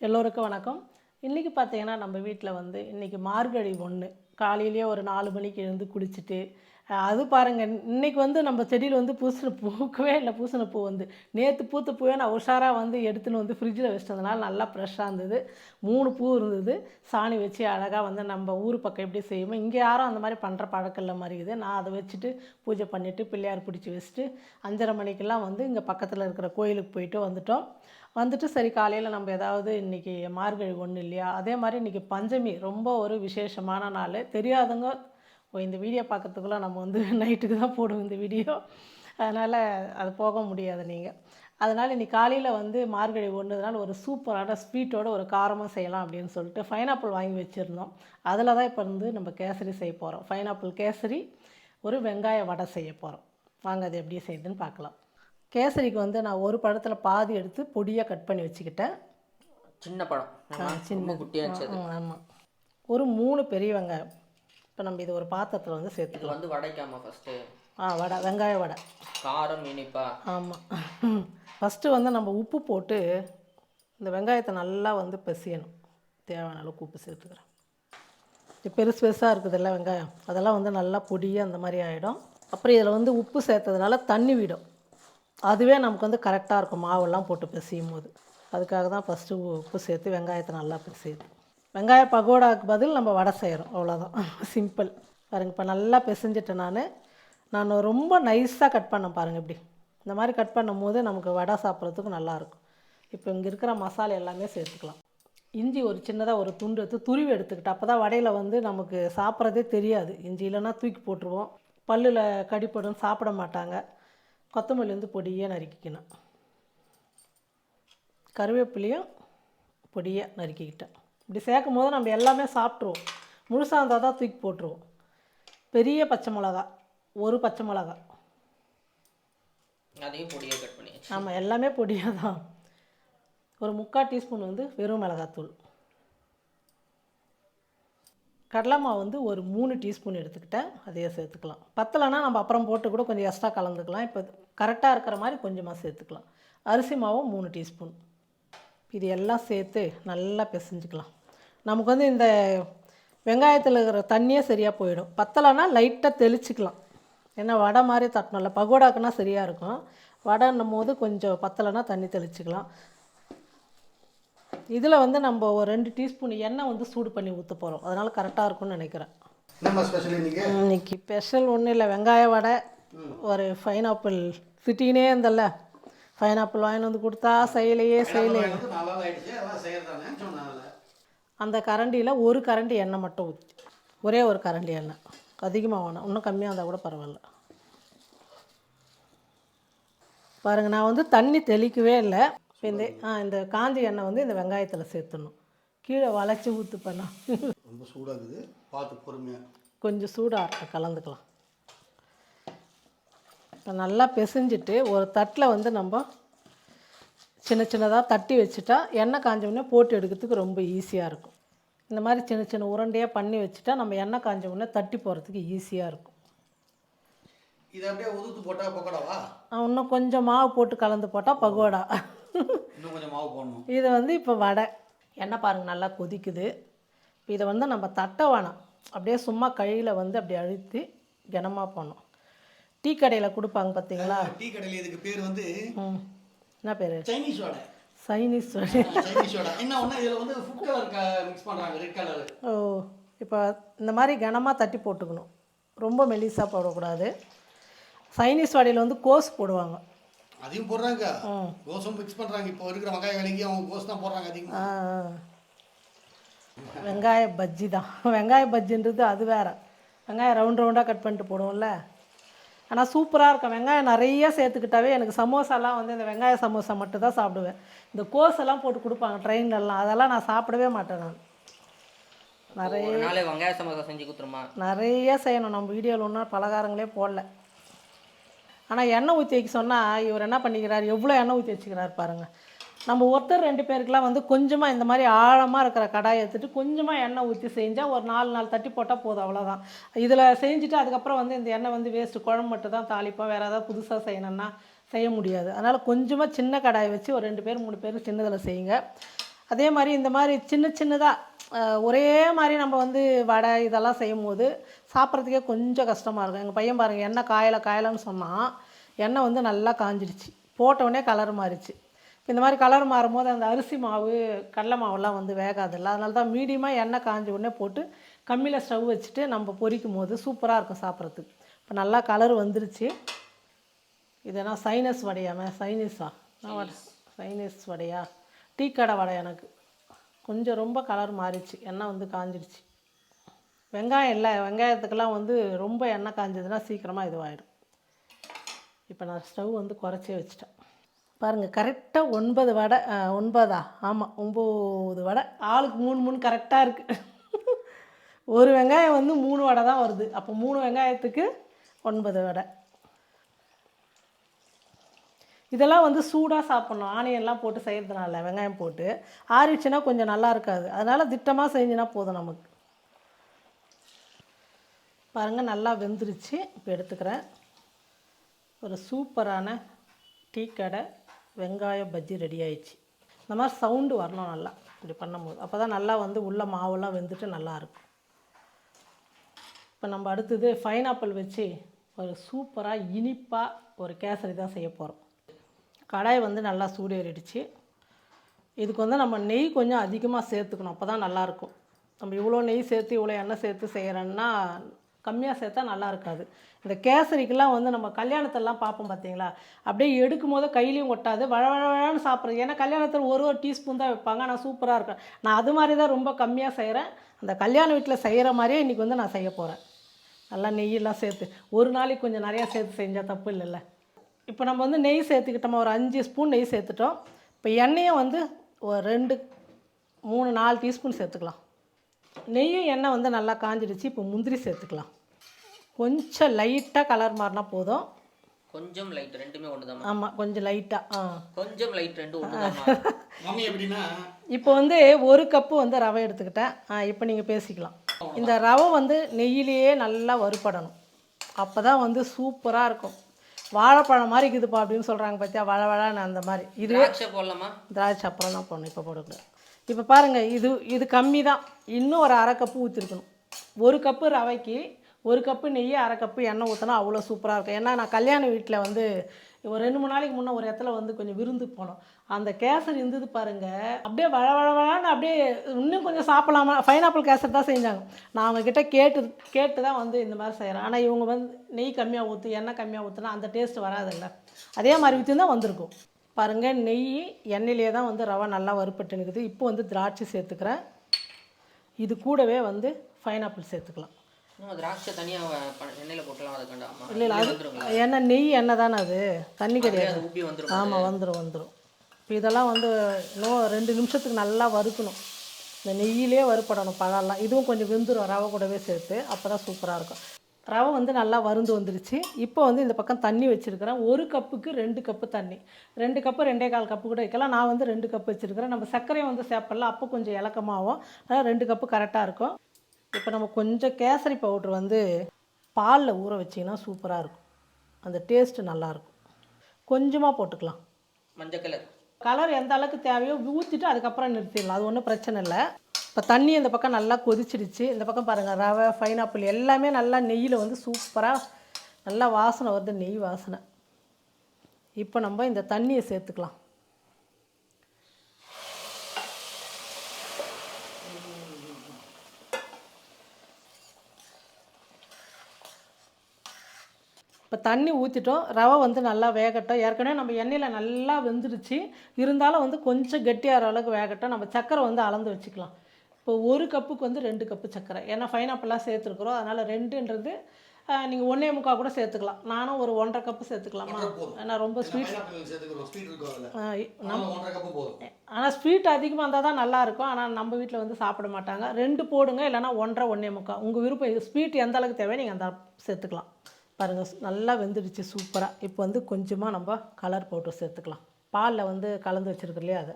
எல்லோருக்கும் வணக்கம். இன்றைக்கி பார்த்தீங்கன்னா நம்ம வீட்டில் வந்து இன்றைக்கி மார்கழி ஒன்று காலையிலேயே ஒரு நாலு மணிக்கு எழுந்து குளிச்சுட்டு அது பாருங்கள் இன்றைக்கி வந்து நம்ம செடியில் வந்து பூசண பூக்கவே இல்லை பூசண பூ வந்து. நேற்று பூத்த பூவே நான் உஷாராக வந்து எடுத்துன்னு வந்து ஃப்ரிட்ஜில் வச்சிட்டதுனால நல்லா ஃப்ரெஷ்ஷாக இருந்தது. மூணு பூ இருந்தது. சாணி வச்சு அழகாக வந்து நம்ம ஊர் பக்கம் எப்படி செய்வோமோ இங்கே யாரும் அந்த மாதிரி பண்ணுற பழக்கம் இல்லை மாதிரி இருக்குது. நான் அதை வச்சுட்டு பூஜை பண்ணிவிட்டு பிள்ளையார் பிடிச்சி வச்சுட்டு அஞ்சரை மணிக்கெல்லாம் வந்து இங்கே பக்கத்தில் இருக்கிற கோயிலுக்கு போயிட்டு வந்துட்டோம். வந்துட்டு சரி காலையில் நம்ம ஏதாவது இன்றைக்கி மார்கழி ஒன்று இல்லையா? அதே மாதிரி இன்றைக்கி பஞ்சமி ரொம்ப ஒரு விசேஷமான நாள். தெரியாதவங்க ஓ, இந்த வீடியோ பார்க்கறதுக்குள்ளே நம்ம வந்து நைட்டுக்கு தான் போடுவோம் இந்த வீடியோ அதனால் அது போக முடியாது நீங்கள் அதனால் இன்னைக்கு காலையில் வந்து மார்கழி ஒன்றுனால ஒரு சூப்பரான ஸ்வீட்டோட ஒரு காரமாக செய்யலாம் அப்படின்னு சொல்லிட்டு பைனாப்பிள் வாங்கி வச்சுருந்தோம். அதில் தான் இப்போ வந்து நம்ம கேசரி செய்ய போகிறோம் பைனாப்பிள் கேசரி ஒரு வெங்காய வடை செய்ய போகிறோம் வாங்க அது எப்படி செய்யுதுன்னு பார்க்கலாம். கேசரிக்கு வந்து நான் ஒரு பழத்தில் பாதி எடுத்து பொடியாக கட் பண்ணி வச்சுக்கிட்டேன். சின்ன பழம். ஆமா, ரொம்ப குட்டியாக. ஆமாம் ஒரு மூணு பெரிய வெங்காயம். இப்போ நம்ம இது ஒரு பாத்திரத்தில் வந்து சேர்த்துக்கலாம். வந்து வடைக்காமா ஃபஸ்ட்டு ஆ வடை வெங்காய வடை. காரம் இனிப்பா? ஆமாம் ஃபஸ்ட்டு வந்து நம்ம உப்பு போட்டு இந்த வெங்காயத்தை நல்லா வந்து பிசையணும். தேவையான அளவுக்கு உப்பு சேர்த்துக்கிறேன். இது பெருசு பெருசாக இருக்குதுல்ல வெங்காயம். அதெல்லாம் வந்து நல்லா பொடியாக அந்த மாதிரி ஆகிடும் அப்புறம் இதில் வந்து உப்பு சேர்த்ததுனால தண்ணி விடும். அதுவே நமக்கு வந்து கரெக்டாக இருக்கும். மாவெல்லாம் போட்டு பிசையும் போது அதுக்காக தான் ஃபஸ்ட்டு உப்பு சேர்த்து வெங்காயத்தை நல்லா பிசையுது. வெங்காய பகோடாவுக்கு பதில் நம்ம வடை செய்கிறோம் அவ்வளோதான் சிம்பிள் பாருங்கள் இப்போ நல்லா பிசைஞ்சிட்டேன் நான். நான் ரொம்ப நைஸாக கட் பண்ணேன் பாருங்கள் இப்படி. இந்த மாதிரி கட் பண்ணும் போது நமக்கு வடை சாப்பிட்றதுக்கு நல்லாயிருக்கும் இப்போ இங்கே இருக்கிற மசாலா எல்லாமே சேர்த்துக்கலாம். இஞ்சி ஒரு சின்னதாக ஒரு துண்டு எடுத்து துருவி எடுத்துக்கிட்டு அப்போ தான் வடையில் வந்து நமக்கு சாப்பிட்றதே தெரியாது. இஞ்சி இல்லைன்னா தூக்கி போட்டுருவோம். பல்லில் கடிப்படும் சாப்பிட மாட்டாங்க. கொத்தமல்லி வந்து பொடியே நறுக்கிக்கணும். கருவேப்பிலையும் பொடியாக நறுக்கிக்கிட்டேன். இப்படி சேர்க்கும் போது நம்ம எல்லாமே சாப்பிட்ருவோம் முழுசாக இருந்தால் தான் தூக்கி போட்டுருவோம். பெரிய பச்சை மிளகா ஒரு பச்சை மிளகா. அதையும் பொடியாக கட் பண்ணியாச்சு ஆமாம் எல்லாமே பொடியாக தான். ஒரு முக்கால் டீஸ்பூன் வந்து வெறும் மிளகாத்தூள். கடலை மாவு வந்து ஒரு மூணு டீஸ்பூன் எடுத்துக்கிட்டேன். அதையே சேர்த்துக்கலாம். பத்தலைன்னா நம்ம அப்புறம் போட்டு கூட கொஞ்சம் எக்ஸ்ட்ரா கலந்துக்கலாம். இப்போ கரெக்டாக இருக்கிற மாதிரி கொஞ்சமாக சேர்த்துக்கலாம். அரிசி மாவும் மூணு டீஸ்பூன். இது எல்லாம் சேர்த்து நல்லா பிசைஞ்சுக்கலாம். நமக்கு வந்து இந்த வெங்காயத்தில் இருக்கிற தண்ணியே சரியாக போயிடும். பத்தலைன்னா லைட்டாக தெளிச்சுக்கலாம். ஏன்னா வடை மாதிரி தட்டணும்ல பகோடாக்குன்னா சரியாக இருக்கும். வடைன்னும் போது கொஞ்சம் பத்தலைன்னா தண்ணி தெளிச்சுக்கலாம். இதில் வந்து நம்ம ஒரு ரெண்டு டீஸ்பூன் எண்ணெய் வந்து சூடு பண்ணி ஊற்ற போகிறோம் அதனால் கரெக்டாக இருக்கும்னு நினைக்கிறேன். இன்னைக்கு? ஸ்பெஷல் ஒன்றும் இல்லை. வெங்காய வடை ஒரு பைனாப்பிள் சிட்டினே இருந்தல்ல. பைனாப்பிள் வாங்கிட்டு வந்து கொடுத்தா செய்யலையே செய்யலையே வந்து நாலு நாள் ஆயிடுச்சு எல்லாம் செய்யறதானே சொன்னாங்கல்ல அந்த கரண்டியில் ஒரு கரண்டி எண்ணெய் மட்டும் ஊற்றி ஒரே ஒரு கரண்டி எண்ணெய். அதிகமாக வேணாம். இன்னும் கம்மியாக இருந்தால் கூட பரவாயில்ல. பாருங்கள் நான் வந்து தண்ணி தெளிக்கவே இல்லை. இப்போ இந்த ஆ இந்த காஞ்சி எண்ணெய் வந்து இந்த வெங்காயத்தில் சேர்த்துடணும். கீழே வளைச்சி ஊற்று பண்ணா ரொம்ப சூடாகுது. பார்த்து பொறுமையாக கொஞ்சம் சூடாக கலந்துக்கலாம். இப்போ நல்லா பிசைஞ்சிட்டு ஒரு தட்டில் வந்து நம்ம சின்ன சின்னதாக தட்டி வச்சுட்டா எண்ணெய் காஞ்ச போட்டு எடுக்கிறதுக்கு ரொம்ப ஈஸியாக இருக்கும். இந்த மாதிரி சின்ன சின்ன உருண்டையாக பண்ணி வச்சுட்டா நம்ம எண்ணெய் காஞ்ச உடனே தட்டி போகிறதுக்கு ஈஸியாக இருக்கும். இதை அப்படியே உதுத்து போட்டால் பக்கோடாவா? இன்னும் கொஞ்சம் மாவு போட்டு கலந்து போட்டால் பகோடா இன்னும் கொஞ்சம் மாவு போடணும். இது வந்து இப்போ வடை. எண்ணெய் பாருங்கள் நல்லா கொதிக்குது. இப்போ இதை வந்து நம்ம தட்ட வேணாம். அப்படியே சும்மா கையில் வந்து அப்படி அழுத்தி கனமாக போடணும். டீ கடையில் கொடுப்பாங்க பார்த்தீங்களா டீ கடையில் இதுக்கு பேர் வந்து ம். என்ன பேர்? சைனீஸ் வடை சைனீஸ் வடை சைனீஸ் வடை என்ன ஒன்று இதில் வந்து ஃபுட் கலர் மிக்ஸ் பண்ணுறாங்க ரெட் கலர் ஓ இப்போ இந்த மாதிரி கனமாக தட்டி போட்டுக்கணும். ரொம்ப மெலிசாக போடக்கூடாது. சைனீஸ் வடையில் வந்து கோஸ் போடுவாங்க. அதையும் போடுறாங்க. கோஸும் மிக்ஸ் பண்ணுறாங்க இப்போ இருக்கிற வெங்காய விலைக்கு அவங்க கோஸ் தான் போடுறாங்க அதிகமாக. வெங்காய பஜ்ஜி தான். வெங்காய பஜ்ஜின்றது அது வேற. வெங்காயம் ரவுண்ட் ரவுண்டாக கட் பண்ணிட்டு போடுவோம்ல. ஆனால் சூப்பராக இருக்கும் வெங்காயம் நிறைய சேர்த்துக்கிட்டாவே எனக்கு சமோசாலாம் வந்து இந்த வெங்காய சமோசா மட்டும் தான் சாப்பிடுவேன். இந்த கோஸ் எல்லாம் போட்டு கொடுப்பாங்க ட்ரெயின்லலாம். அதெல்லாம் நான் சாப்பிடவே மாட்டேன் நான். நிறைய வெங்காய சமோசா செஞ்சு கொடுத்துருமா? நிறைய செய்யணும். நம்ம வீடியோவில் ஒன்றும் பலகாரங்களே போடல. ஆனால் எண்ணெய் ஊற்றி வைக்க சொன்னால் இவர் என்ன பண்ணிக்கிறார்? எவ்வளோ எண்ணெய் ஊற்றி வச்சுக்கிறார் பாருங்கள் நம்ம ஒருத்தர் ரெண்டு பேருக்குலாம் வந்து கொஞ்சமாக இந்த மாதிரி ஆழமாக இருக்கிற கடாயை எடுத்துட்டு கொஞ்சமாக எண்ணெய் ஊற்றி செஞ்சால் ஒரு நாலு நாள் தட்டி போட்டால் போதும் அவ்வளோதான் இதில் செஞ்சுட்டு அதுக்கப்புறம் வந்து இந்த எண்ணெய் வந்து வேஸ்ட்டு குழம்பு மட்டும் தான் தாளிப்போம் வேறு ஏதாவது புதுசாக செய்யணும்னா செய்ய முடியாது. அதனால் கொஞ்சமாக சின்ன கடாயை வச்சு ஒரு ரெண்டு பேர் மூணு பேர் சின்னதில் செய்யுங்க. அதே மாதிரி இந்த மாதிரி சின்ன சின்னதாக ஒரே மாதிரி நம்ம வந்து வடை இதெல்லாம் செய்யும் போது சாப்பிட்றதுக்கே கொஞ்சம் கஷ்டமாக இருக்கும். எங்கள் பையன் பாருங்கள் எண்ணெய் காயலை காயலைன்னு சொன்னால் எண்ணெய் வந்து நல்லா காஞ்சிடுச்சு. போட்டவுடனே கலர் மாறிச்சு இந்த மாதிரி கலர் மாறும்போது அந்த அரிசி மாவு கடல மாவுலாம் வந்து வேகாதில்ல. அதனால தான் மீடியமாக எண்ணெய் காஞ்ச உடனே போட்டு கம்மியில் ஸ்டவ் வச்சுட்டு நம்ம பொரிக்கும் போது சூப்பராக இருக்கும் சாப்பிட்றதுக்கு. இப்போ நல்லா கலர் வந்துருச்சு. இதெல்லாம் சைனஸ் வடையாமல் சைனீஸா நான் வடையா? டீ கடை வடை எனக்கு. கொஞ்சம் ரொம்ப கலர் மாறிடுச்சு. எண்ணெய் வந்து காஞ்சிடுச்சு. வெங்காயம் இல்லை. வெங்காயத்துக்கெல்லாம் வந்து ரொம்ப எண்ணெய் காஞ்சதுன்னா சீக்கிரமாக இதுவாகிடும் இப்போ நான் ஸ்டவ் வந்து குறைச்சே வச்சிட்டேன். பாருங்கள் கரெக்டாக ஒன்பது வடை ஒன்பதா? ஆமாம் ஒம்பது வடை. ஆளுக்கு மூணு மூணு கரெக்டாக இருக்குது ஒரு வெங்காயம் வந்து மூணு வடை தான் வருது. அப்போ மூணு வெங்காயத்துக்கு ஒன்பது வடை. இதெல்லாம் வந்து சூடாக சாப்பிட்ணும். ஆனியன்லாம் போட்டு செய்கிறதுனால வெங்காயம் போட்டு. ஆறிடுச்சுன்னா கொஞ்சம் நல்லா இருக்காது. அதனால் திட்டமாக செஞ்சுனா போதும் நமக்கு. பாருங்கள் நல்லா வெந்துருச்சு. இப்போ எடுத்துக்கிறேன். ஒரு சூப்பரான டீ கடை. வெங்காய பஜ்ஜி ரெடி ஆயிடுச்சு. இந்த மாதிரி சவுண்டு வரணும் நல்லா. இப்படி பண்ணும்போது. அப்போ தான் நல்லா வந்து உள்ள மாவெல்லாம் வெந்துட்டு நல்லாயிருக்கும் இப்போ நம்ம அடுத்தது பைனாப்பிள் வச்சு ஒரு சூப்பராக இனிப்பாக ஒரு கேசரி தான் செய்ய போகிறோம் கடாய் வந்து நல்லா சூடேறிடுச்சு. இதுக்கு வந்து நம்ம நெய் கொஞ்சம் அதிகமாக சேர்த்துக்கணும். அப்போ தான் நல்லாயிருக்கும் நம்ம இவ்வளோ நெய் சேர்த்து இவ்வளோ எண்ணெய் சேர்த்து செய்கிறோன்னா கம்மியாக சேர்த்தா நல்லா இருக்காது. இந்த கேசரிக்கெல்லாம் வந்து நம்ம கல்யாணத்தெல்லாம் பார்ப்போம் பார்த்தீங்களா அப்படியே எடுக்கும் போது கையிலையும் ஒட்டாது. வழ வழ வழன்னு சாப்பிட்றது. ஏன்னா கல்யாணத்தில் ஒரு ஒரு டீஸ்பூன் தான் வைப்பாங்க. ஆனால் சூப்பராக இருக்கும். நான் அது மாதிரி தான் ரொம்ப கம்மியாக செய்கிறேன் அந்த கல்யாண வீட்டில் செய்கிற மாதிரியே இன்றைக்கி வந்து நான் செய்ய போகிறேன் நல்லா நெய்யெல்லாம் சேர்த்து. ஒரு நாளைக்கு கொஞ்சம் நிறையா சேர்த்து செஞ்சால் தப்பு இல்லைல்ல? இப்போ நம்ம வந்து நெய் சேர்த்துக்கிட்டோமா? ஒரு அஞ்சு ஸ்பூன் நெய் சேர்த்துட்டோம். இப்போ எண்ணெயை வந்து ஒரு ரெண்டு மூணு நாலு டீஸ்பூன் சேர்த்துக்கலாம். நெய்யும் எண்ணெய் வந்து நல்லா காஞ்சிடுச்சு. இப்போ முந்திரி சேர்த்துக்கலாம். கொஞ்சம் லைட்டாக கலர் மாறினா போதும். கொஞ்சம் லைட் ரெண்டுமே ஒன்று ஆமாம் கொஞ்சம் லைட்டாக ஆ. கொஞ்சம் லைட் ரெண்டு ஒன்று எப்படின்னா? இப்போ வந்து ஒரு கப்பு வந்து ரவை எடுத்துக்கிட்டேன். ஆ இப்போ நீங்கள் பேசிக்கலாம். இந்த ரவை வந்து நெய்யிலேயே நல்லா வறுபடணும். அப்போ தான் வந்து சூப்பராக இருக்கும். வாழைப்பழம் மாதிரி இருக்குதுப்பா அப்படின்னு சொல்கிறாங்க பார்த்தியா வழ வழன்னு அந்த மாதிரி. இது திராட்சை போடலாமா? திராட்சை அப்புறம் தான் போடணும் இப்போ போடக்கூடாது. இப்போ பாருங்கள் இது இது கம்மி தான் இன்னும் ஒரு அரை கப்பு ஊற்றிருக்கணும் ஒரு கப்பு ரவைக்கு ஒரு கப்பு நெய் அரை கப்பு எண்ணெய் ஊற்றினா அவ்வளோ சூப்பராக இருக்கும். ஏன்னா நான் கல்யாண வீட்டில் வந்து ஒரு ரெண்டு மூணு நாளைக்கு முன்னே ஒரு இடத்துல வந்து கொஞ்சம் விருந்து போனோம். அந்த கேசரி இருந்தது பாருங்கள் அப்படியே வழ வழ அப்படியே இன்னும் கொஞ்சம் சாப்பிடலாமா? பைனாப்பிள் கேசர் தான் செஞ்சாங்க. நான் அவங்கக்கிட்ட கேட்டு கேட்டு தான் வந்து இந்த மாதிரி செய்கிறேன் ஆனால் இவங்க வந்து நெய் கம்மியாக ஊற்று எண்ணெய் கம்மியாக ஊற்றுனா அந்த டேஸ்ட் வராதுல்ல. அதே மாதிரி ஊற்றி தான் வந்திருக்கும். பாருங்கள் நெய் எண்ணெயிலே தான் வந்து ரவை நல்லா வறுப்பட்டு நிற்குது இப்போ வந்து திராட்சை சேர்த்துக்கிறேன். இது கூடவே வந்து பைனாப்பிள் சேர்த்துக்கலாம். திராட்சை தனியாக எண்ணெயில் போட்டலாம் அதுக்காண்டா ஆமாம் இல்லை இல்லை அது வந்துருங்களா? ஏன்னா நெய் எண்ணெய் தானே அது? தண்ணி கிடையாது. ஆமாம் வந்துடும் வந்துடும் இப்போ இதெல்லாம் வந்து இன்னும் ரெண்டு நிமிஷத்துக்கு நல்லா வறுக்கணும். இந்த நெய்யிலே வறுப்படணும் பழம்லாம். இதுவும் கொஞ்சம் வெந்துடும் ரவை கூடவே சேர்த்து. அப்போ தான் சூப்பராக இருக்கும். ரவை வந்து நல்லா வருந்து வந்துருச்சு. இப்போ வந்து இந்த பக்கம் தண்ணி வச்சுருக்கிறேன். ஒரு கப்புக்கு ரெண்டு கப்பு தண்ணி. ரெண்டு கப்பு ரெண்டே கால் கப்பு கூட வைக்கலாம். நான் வந்து ரெண்டு கப்பு வச்சுருக்கிறேன். நம்ம சர்க்கரையும் வந்து சேர்ப்படலாம் அப்போ கொஞ்சம் இலக்கமாகும் அதனால் ரெண்டு கப்பு கரெக்டாக இருக்கும். இப்போ நம்ம கொஞ்சம் கேசரி பவுட்ரு வந்து பாலில் ஊற வச்சிங்கன்னா சூப்பராக இருக்கும். அந்த டேஸ்ட்டு நல்லாயிருக்கும் கொஞ்சமாக போட்டுக்கலாம். மஞ்சள் கலர். கலர் எந்த அளவுக்கு தேவையோ ஊற்றிட்டு அதுக்கப்புறம் நிறுத்திடலாம். அது ஒன்றும் பிரச்சனை இல்லை. இப்போ தண்ணி இந்த பக்கம் நல்லா கொதிச்சிடுச்சு. இந்த பக்கம் பாருங்கள் ரவை பைனாப்பிள் எல்லாமே நல்லா நெய்யில் வந்து சூப்பராக நல்லா வாசனை வருது நெய் வாசனை. இப்போ நம்ம இந்த தண்ணியை சேர்த்துக்கலாம். இப்போ தண்ணி ஊற்றிட்டோம் ரவை வந்து நல்லா வேகட்டும். ஏற்கனவே நம்ம எண்ணெயில் நல்லா வெந்துடுச்சு இருந்தாலும் வந்து கொஞ்சம் கெட்டியாகிற அளவுக்கு வேகட்டும். நம்ம சக்கரை வந்து அளந்து வச்சுக்கலாம். இப்போ ஒரு கப்புக்கு வந்து ரெண்டு கப்பு சக்கரை. ஏன்னா ஃபைனாப்பிளாக சேர்த்துருக்குறோம். அதனால் ரெண்டுன்றது நீங்கள் ஒன்றே முக்கால் கூட சேர்த்துக்கலாம். நானும் ஒரு ஒன்றரை கப்பு சேர்த்துக்கலாமா. ஏன்னா ரொம்ப ஸ்வீட் ஆனால் ஸ்வீட் அதிகமாக இருந்தால் தான் நல்லா இருக்கும். ஆனால் நம்ம வீட்டில் வந்து சாப்பிட மாட்டாங்க. ரெண்டு போடுங்க. இல்லைன்னா ஒன்றரை ஒன்றே முக்கால் உங்கள் விருப்பம் ஸ்வீட் எந்த அளவுக்கு தேவையோ நீங்கள் அந்த சேர்த்துக்கலாம். பாருங்கள் நல்லா வெந்துடுச்சு சூப்பராக இப்போ வந்து கொஞ்சமாக நம்ம கலர் பவுடர் சேர்த்துக்கலாம். பாலில் வந்து கலந்து வச்சுருக்கு இல்லையா அதை.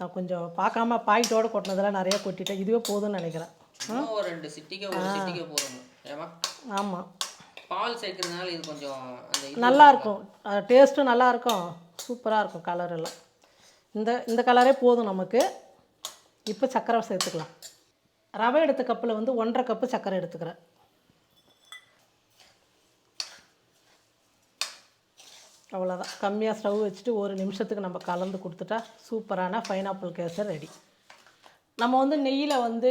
நான் கொஞ்சம் பார்க்காம பாக்கெட்டோடு கொட்டினதெல்லாம் நிறையா கொட்டிட்டேன். இதுவே போதும்னு நினைக்கிறேன். ஒரு ரெண்டு சிட்டிக்கை ஒரு சிட்டிக்கை போதும். ஏமா ஆமாம் பால் சேர்க்கறதுனால இது கொஞ்சம் நல்லா இருக்கும். டேஸ்ட்டும் நல்லா இருக்கும். சூப்பராக இருக்கும் கலர் எல்லாம். இந்த இந்த கலரே போதும் நமக்கு. இப்போ சர்க்கரை சேர்த்துக்கலாம். ரவை எடுத்த கப்பில் வந்து ஒன்றரை கப்பு சர்க்கரை எடுத்துக்கிறேன். அவ்வளோதான் கம்மியாக ஸ்டவ் வச்சுட்டு ஒரு நிமிஷத்துக்கு நம்ம கலந்து கொடுத்துட்டா சூப்பரான பைனாப்பிள் கேசர் ரெடி. நம்ம வந்து நெய்யில் வந்து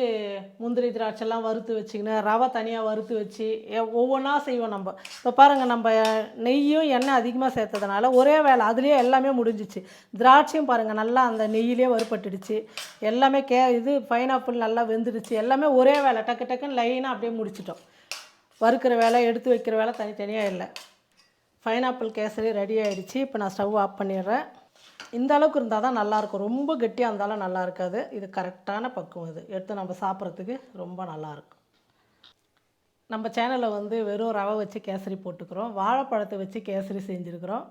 முந்திரி திராட்சைலாம் வறுத்து வச்சுக்கின்னு ரவை தனியாக வறுத்து வச்சு எ- ஒவ்வொன்றா செய்வோம் நம்ம. இப்போ பாருங்கள் நம்ம நெய்யும் எண்ணெய் அதிகமாக சேர்த்ததுனால ஒரே வேலை அதுலேயே எல்லாமே முடிஞ்சிச்சு. திராட்சையும் பாருங்கள் நல்லா அந்த நெய்யிலே வறுபட்டுடுச்சு. எல்லாமே கே இது பைனாப்பிள் நல்லா வெந்துடுச்சு. எல்லாமே ஒரே வேலை டக்கு டக்குன்னு லைனாக அப்படியே முடிச்சிட்டோம். வறுக்கிற வேலை எடுத்து வைக்கிற வேலை தனித்தனியாக இல்லை. பைனாப்பிள் கேசரி ரெடி ஆகிடுச்சி இப்போ நான் ஸ்டவ் ஆஃப் பண்ணிடுறேன். இந்த அளவுக்கு இருந்தால் தான் நல்லாயிருக்கும் ரொம்ப கெட்டியாக இருந்தாலும் நல்லா இருக்காது. இது கரெக்டான பக்குவம் இது. எடுத்து நம்ம சாப்பிட்றதுக்கு ரொம்ப நல்லாயிருக்கும் நம்ம சேனலில் வந்து வெறும் ரவை வச்சு கேசரி போட்டுக்கிறோம். வாழைப்பழத்தை வச்சு கேசரி செஞ்சுருக்கிறோம்.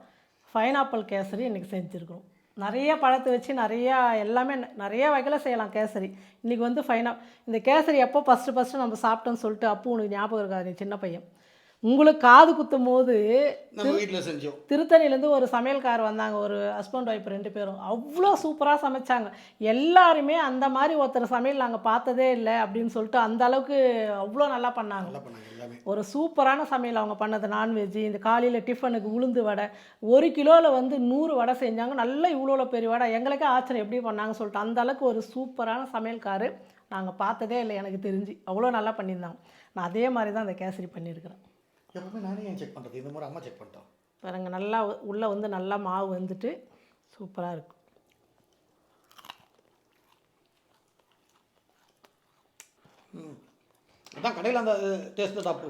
பைனாப்பிள் கேசரி இன்றைக்கி செஞ்சுருக்கிறோம். நிறைய பழத்தை வச்சு நிறையா எல்லாமே நிறைய வகையில் செய்யலாம் கேசரி. இன்றைக்கி வந்து ஃபைனா இந்த கேசரி எப்போ ஃபஸ்ட்டு ஃபஸ்ட்டு நம்ம சாப்பிட்டோன்னு சொல்லிட்டு அப்போ உனக்கு ஞாபகம் இருக்காது நீ சின்ன பையன். உங்களுக்கு காது குத்தும் போது நம்ம வீட்டில் செஞ்சோம். திருத்தணிலேருந்து ஒரு சமையல்கார் வந்தாங்க ஒரு ஹஸ்பண்ட் ஒய்ஃப் ரெண்டு பேரும். அவ்வளோ சூப்பராக சமைச்சாங்க. எல்லாருமே அந்த மாதிரி ஒருத்தர் சமையல் நாங்கள் பார்த்ததே இல்லை அப்படின்னு சொல்லிட்டு அந்த அளவுக்கு அவ்வளோ நல்லா பண்ணாங்க. பண்ணாங்க ஒரு சூப்பரான சமையல் அவங்க பண்ணது நான்வெஜ் இந்த காலையில் டிஃபனுக்கு உளுந்து வடை. ஒரு கிலோவில் வந்து நூறு வடை செஞ்சாங்க. நல்லா இவ்வளோ பெரிய வடை. எங்களுக்கே ஆச்சரியம் எப்படி பண்ணாங்கன்னு சொல்லிட்டு அந்த அளவுக்கு ஒரு சூப்பரான சமையல்காரு நாங்கள் பார்த்ததே இல்லை எனக்கு தெரிஞ்சு. அவ்வளோ நல்லா பண்ணியிருந்தாங்க. நான் அதே மாதிரி தான் அந்த கேசரி பண்ணியிருக்கிறேன். எப்பவுமே நானே ஏன் செக் பண்ணுறது இந்த முறை அம்மா செக் பண்ணிட்டோம். பாருங்க நல்லா உள்ளே வந்து நல்லா மாவு வந்துட்டு சூப்பராக இருக்கும் அதான் கடையில் அந்த டேஸ்ட்டு தாப்பு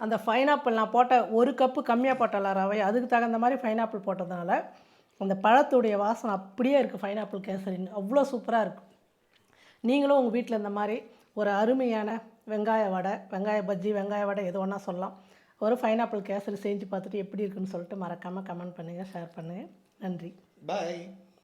அந்த பைனாப்பிள் நான் போட்ட ஒரு கப்பு கம்மியாக போட்டல ரவை. அதுக்கு தகுந்த மாதிரி பைனாப்பிள் போட்டதுனால அந்த பழத்துடைய வாசனை அப்படியே இருக்குது பைனாப்பிள் கேசரின்னு அவ்வளோ சூப்பராக இருக்கும் நீங்களும் உங்கள் வீட்டில் இந்த மாதிரி ஒரு அருமையான வெங்காய வடை வெங்காய பஜ்ஜி வெங்காய வடை எது ஒன்றா சொல்லலாம். ஒரு ஃபைனாப்பிள் கேசரி செஞ்சு பார்த்துட்டு எப்படி இருக்குன்னு சொல்லிட்டு மறக்காமல் கமெண்ட் பண்ணுங்கள் ஷேர் பண்ணுங்கள் நன்றி. பாய்